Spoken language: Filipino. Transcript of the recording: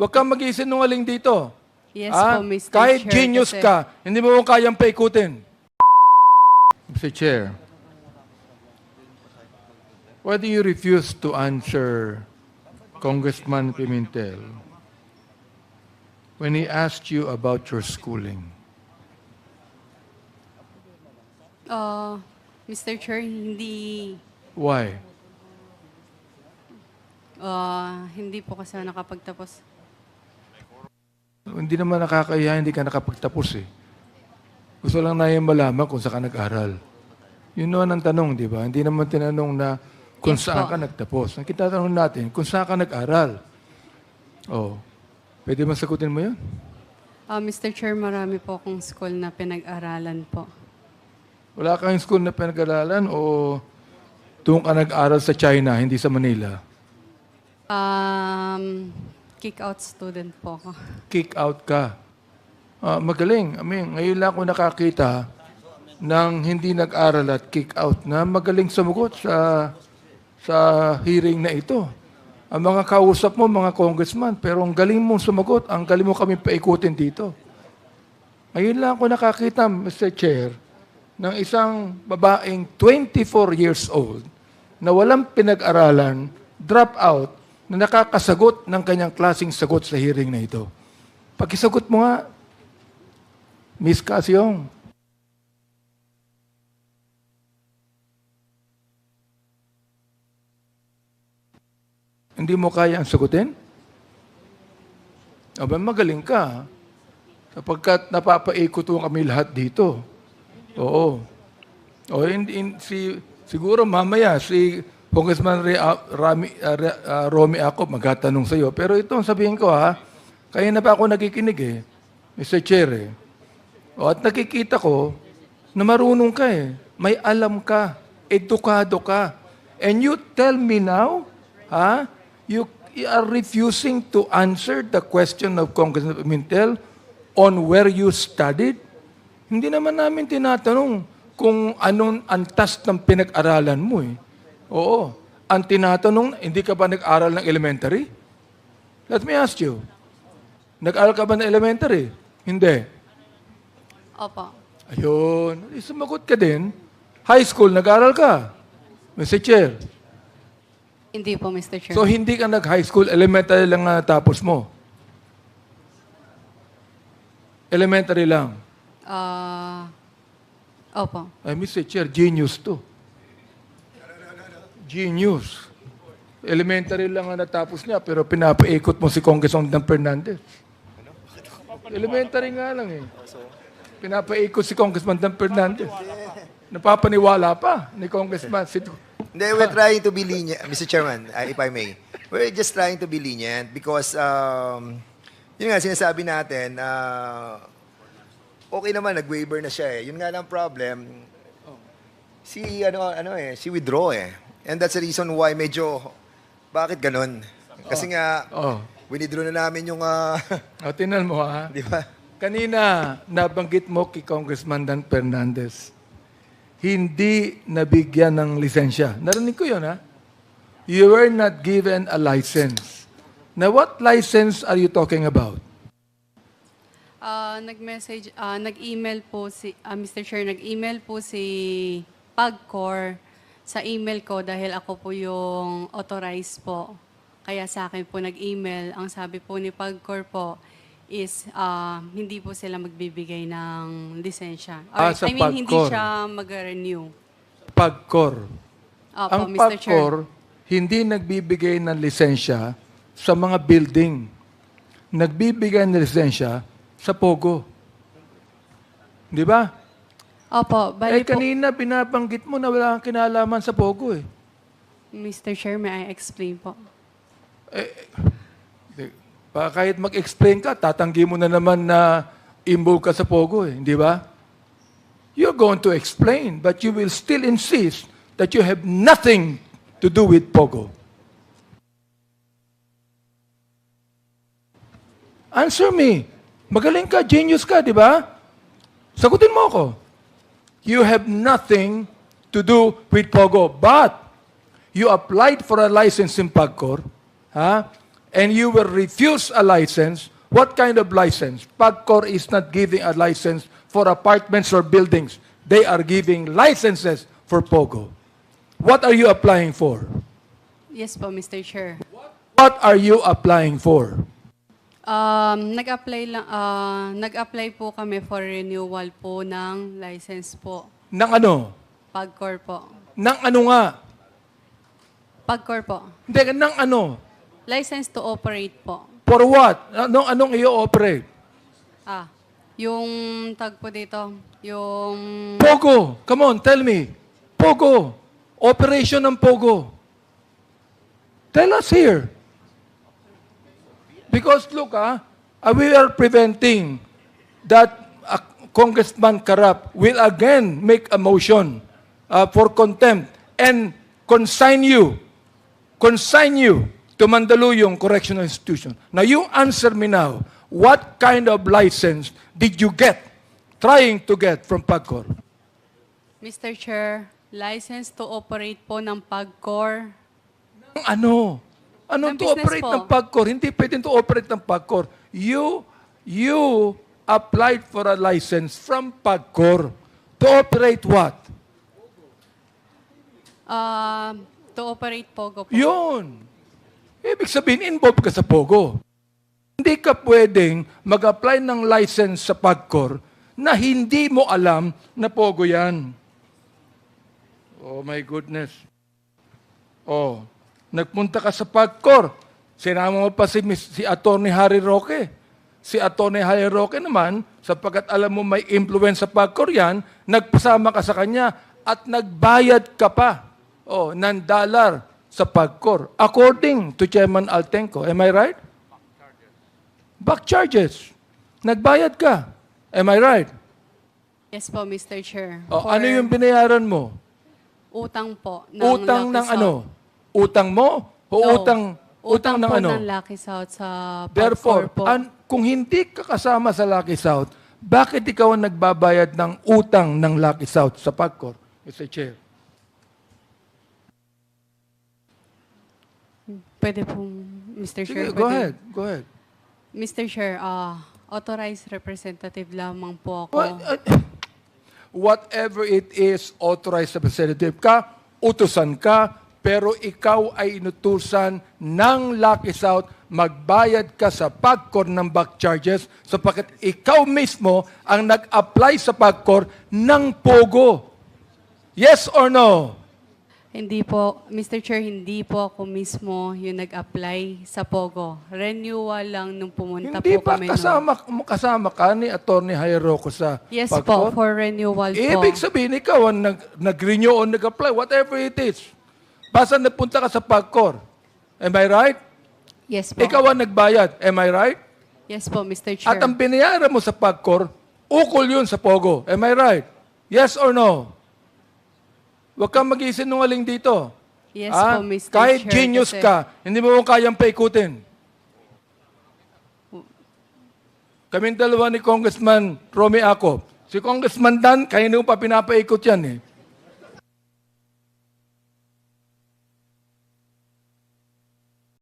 Huwag kang mag-isinungaling dito. Yes Ah, po, Mr. Kahit Chair, genius kasi- ka, hindi mo kayang paikutin. Mr. Chair, why do you refuse to answer Congressman Pimentel when he asked you about your schooling? Uh, Mr. Chair, hindi Why? uh, hindi po kasi ako nakapagtapos. Hindi naman nakakaya, hindi ka nakapagtapos eh. Gusto lang na yung malaman kung saan ka nag-aral. Yun naman ang tanong, di ba? Hindi naman tinanong na kung Yes saan po. ka nagtapos. Ang kitatanong natin, kung saan ka nag-aral. Oh, pwede ba sagutin mo yun? Uh, Mr. Chair, marami po akong school na pinag-aralan po. Wala kang school na pinag-aralan o doon ka nag-aral sa China, hindi sa Manila? Um, kick-out student po ako. Kick out ka. Ah, magaling. I mean, ngayon lang ako nakakita ng hindi nag-aral at kick out na magaling sumugot sa sa hearing na ito. Ang mga kausap mo, mga congressman, pero ang galing mong sumagot, ang galing mo kami paikutin dito. Ngayon lang ako nakakita, Mr. Chair, ng isang babaeng 24 years old na walang pinag-aralan, drop out, na nakakasagot ng kanyang klaseng sagot sa hearing na ito. Pakisagot mo nga, Miss Casyong. Hindi mo kaya ang sagutin? Aba, magaling ka. Sapagkat napapaikot kami lahat dito. Oo. O hindi, hin- si, siguro mamaya si Congressman Re, ah, Rami, ah, Re- ah, Romy ako magtatanong sa iyo. Pero ito ang sabihin ko ha, kaya na pa ako nakikinig eh, Mr. Chair eh. O at nakikita ko na marunong ka eh. May alam ka, edukado ka. And you tell me now, ha, you, are refusing to answer the question of Congressman Pimentel on where you studied? Hindi naman namin tinatanong kung anong antas ng pinag-aralan mo eh. Oo. Ang tinatanong, hindi ka ba nag-aral ng elementary? Let me ask you. Nag-aral ka ba ng elementary? Hindi. Opo. Ayun. Eh, Sumagot ka din. High school, nag-aral ka. Mr. Chair. Hindi po, Mr. Chair. So, hindi ka nag-high school, elementary lang nga tapos mo. Elementary lang. uh, opo. Ay, Mr. Chair, genius to. Genius. Elementary lang ang natapos niya, pero pinapaikot mo si Congressman Dan Fernandez. Elementary nga lang eh. Pinapaikot si Congressman Dan Fernandez. Napapaniwala pa ni Congressman. Si, Hindi, we're trying to be lenient, Mr. Chairman, uh, if I may. We're just trying to be lenient because, um, yun nga, sinasabi natin, uh, okay naman, nag-waiver na siya eh. Yun nga lang problem, si, ano, ano eh, si withdraw eh. And that's the reason why medyo, bakit ganun? Kasi nga, oh. winidraw na namin yung, uh, O, tinan mo ha. di ba? Kanina, nabanggit mo kay Congressman Dan Fernandez, hindi nabigyan ng lisensya. Narinig ko yun, ha? You were not given a license. Now, what license are you talking about? Uh, nag-message, uh, nag-email po si, uh, Mr. Chair, nag-email po si Pagcor sa email ko dahil ako po yung authorized po. Kaya sa akin po nag-email. Ang sabi po ni Pagcor po is uh, hindi po sila magbibigay ng lisensya. Or, Ah, sa I mean, hindi Pagcor. siya mag-renew. Pagcor. Opo, Ang Mr. Chair. Pagcor, hindi nagbibigay ng lisensya sa mga building. Nagbibigay ng lisensya sa Pogo. Di ba? Opo, eh, bali po, kanina binabanggit mo na wala kang kinalaman sa Pogo eh. Mr. Chair, may I explain po? Di- Pa, kahit mag-explain ka, tatanggi mo na naman na involved ka sa Pogo eh, di ba? You're going to explain, but you will still insist that you have nothing to do with Pogo. Answer me. Magaling ka, genius ka, di ba? Sagutin mo ako. You have nothing to do with Pogo, but you applied for a license in Pagcor, ha? and you will refuse a license, what kind of license? PAGCOR is not giving a license for apartments or buildings. They are giving licenses for POGO. What are you applying for? Yes po, Mr. Chair. What are you applying for? Um, nag-apply lang ah, nag-apply po kami for renewal po ng license po. Nang ano? Pagcor po. Nang ano nga? Pagcor po. Hindi, nang ano? License to operate po. For what? Anong, anong i-operate? Ah, yung tag po dito, yung Pogo. Come on, tell me. Pogo. Operation ng Pogo. Tell us here. Because look, ah, uh, we are preventing that uh, Congressman Karap will again make a motion uh, for contempt and consign you, consign you to Mandaluyong Correctional Institution. Now you answer me now, what kind of license did you get, trying to get from PAGCOR? Mr. Chair, license to operate po ng Pagcor. Ano? Anong Ng to operate po. ng PAGCOR? Hindi pwedeng to operate ng PAGCOR. You, you applied for a license from PAGCOR. To operate what? Ah, to operate Pogo po. Yun. Ibig sabihin, involved ka sa POGO. Hindi ka pwedeng mag-apply ng license sa PAGCOR na hindi mo alam na POGO yan. Oh my goodness. Oh, nagpunta ka sa PAGCOR. Sinama mo pa si, si Attorney Harry Roque. Si Attorney Harry Roque naman, sapagkat alam mo may influence sa PAGCOR yan, nagpasama ka sa kanya at nagbayad ka pa oh, ng dollar sa PAGCOR. According to Chairman Altenco. Am I right? Back charges. Nagbayad ka. Am I right? Yes po, Mr. Chair. Oh, For ano yung binayaran mo? Utang po. Ng utang ng South. ano? Utang mo? O No. utang, utang, ng po ano? ng Lucky South sa Pagcor Therefore, po. an- kung hindi ka kasama sa Lucky South, bakit ikaw ang nagbabayad ng utang ng Lucky South sa PAGCOR? Mr. Chair. Pwede po, Mr. Sige, Chair. go pwede- ahead. Go ahead. Mr. Chair, ah, authorized representative lamang po ako. What- uh, whatever it is, authorized representative ka, utusan ka, pero ikaw ay inutusan ng Lucky South, magbayad ka sa PAGCOR ng back charges sapagkat ikaw mismo ang nag-apply sa PAGCOR ng POGO. Yes or no? Hindi po, Mr. Chair, hindi po ako mismo yung nag-apply sa POGO. Renewal lang nung pumunta Hindi po pa kami. nun. kasama, kasama ka ni Attorney Jairo sa Yes PAGCOR? po, for renewal po. Ibig sabihin, ikaw ang nag, nag-renew o nag-apply, whatever it is. Basta napunta ka sa PAGCOR. Am I right? Yes po. Ikaw ang nagbayad. Am I right? Yes po, Mr. Chair. At ang binayaran mo sa PAGCOR, ukol yun sa POGO. Am I right? Yes or no? Huwag kang mag-isinungaling dito. yes Ah, po, Mr. Kahit Chair. genius kasi- ka, hindi mo mo kayang paikutin. Kaming dalawa ni Congressman Romy Acop. Si Congressman Dan, kaya mo pa pinapaikot yan eh.